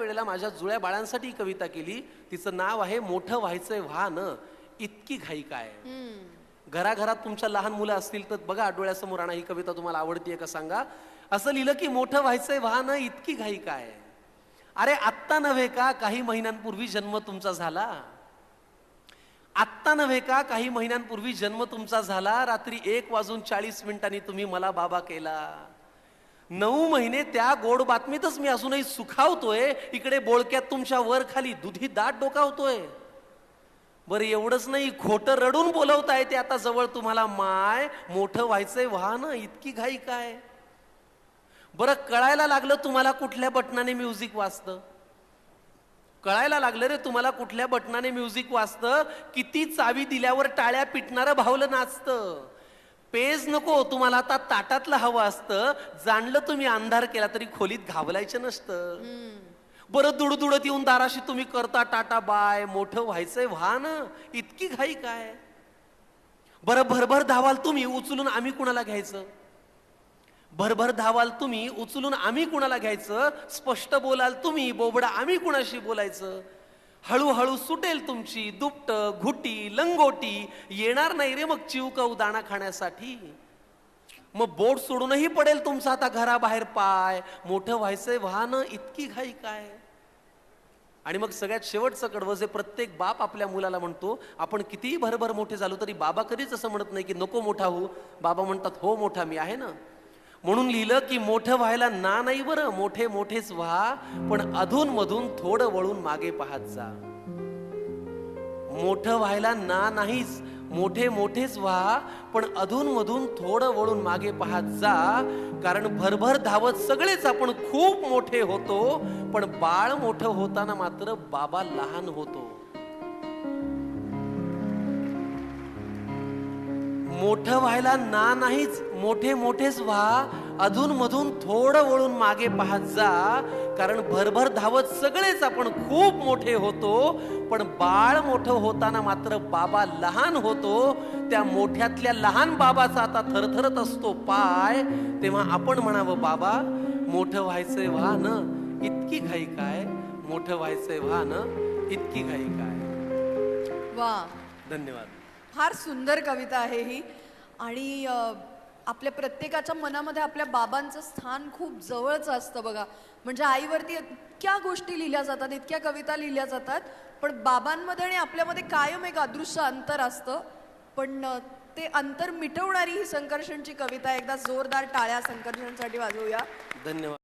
वेळेला माझ्या जुळ्या बाळांसाठी कविता केली. तिचं नाव आहे मोठं व्हायचंय व्हान. इतकी घाई काय घराघरात तुमच्या लहान मुलं असतील तर बघा डोळ्यासमोर आणा ही कविता तुम्हाला आवडतीये का सांगा. असं लिहिलं की मोठं व्हायचंय व्हान इतकी घाई काय अरे आत्ता नव्हे का काही महिन्यांपूर्वी जन्म तुमचा झाला? आत्ता नव्हे का काही महिन्यांपूर्वी जन्म तुमचा झाला? रात्री एक वाजून चाळीस मिनिटांनी तुम्ही मला बाबा केला. नऊ महिने त्या गोड बातमीतच मी अजूनही सुखावतोय. इकडे बोळक्यात तुमच्या वर खाली दुधी दाट डोकावतोय. बरं एवढंच नाही खोटं रडून बोलवताय ते आता जवळ तुम्हाला माय मोठं व्हायचंय वाहन इतकी घाई काय? बरं कळायला लागलं तुम्हाला कुठल्या बटनाने म्युझिक वाजतं? कळायला लागलं रे तुम्हाला कुठल्या बटनाने म्युझिक वाचतं किती चावी दिल्यावर टाळ्या पिटणारं भावलं नाचतं. पेज नको तुम्हाला आता ताटातलं हवं असतं. जाणलं तुम्ही अंधार केला तरी खोलीत घाबलायचं नसतं. बरं दुडदुडत येऊन दाराशी तुम्ही करता टाटा बाय मोठं व्हायचंय व्हा ना. इतकी घाई काय? बरं भरभर धावाल तुम्ही उचलून आम्ही कुणाला घ्यायचं? भरभर धावाल तुम्ही उचलून आम्ही कुणाला घ्यायचं? स्पष्ट बोलाल तुम्ही बोबडा आम्ही कुणाशी बोलायचं? हळूहळू सुटेल तुमची दुपट घुटी लंगोटी. येणार नाही रे मग चिवकव दाणा खाण्यासाठी. मग बोट सोडूनही पडेल तुमचा आता घराबाहेर पाय. मोठं व्हायचंय वाहन इतकी घाई काय? आणि मग सगळ्यात शेवटचं कडवं जे प्रत्येक बाप आपल्या मुलाला म्हणतो आपण कितीही भरभर मोठे झालो तरी बाबा कधीच असं म्हणत नाही की नको मोठा हो बाबा म्हणतात हो मोठा मी आहे ना. म्हणून लिहिलं की मोठं व्हायला ना नाही बरं मोठे मोठेच व्हा पण अधून मधून थोडं वळून मागे पाहत जा. मोठं व्हायला ना नाहीच मोठे मोठेच व्हा पण अधून मधून थोडं वळून मागे पाहत जा. कारण भरभर धावत सगळेच आपण खूप मोठे होतो पण बाळ मोठं होताना मात्र बाबा लहान होतो. मोठं व्हायला ना नाहीच मोठे मोठेच व्हा अधून मधून थोडं वळून मागे पाहत जा. कारण भरभर धावत सगळेच आपण खूप मोठे होतो पण बाळ मोठं होताना मात्र बाबा लहान होतो. त्या मोठ्यातल्या लहान बाबाचा आता थरथरत असतो पाय. तेव्हा आपण म्हणावं बाबा मोठं व्हायचंय व्हा न इतकी घाई काय? मोठं व्हायचंय व्हा न इतकी घाई काय? वा धन्यवाद. फार सुंदर कविता आहे ही. आणि आपल्या प्रत्येकाच्या मनामध्ये आपल्या बाबांचं स्थान खूप जवळच असतं बघा. म्हणजे आईवरती इतक्या गोष्टी लिहिल्या जातात इतक्या कविता लिहिल्या जातात पण बाबांमध्ये आणि आपल्यामध्ये कायम एक अदृश्य अंतर असतं. पण ते अंतर मिटवणारी ही संकर्षणची कविता एकदा जोरदार टाळ्या संकर्षणसाठी वाजवूया. धन्यवाद.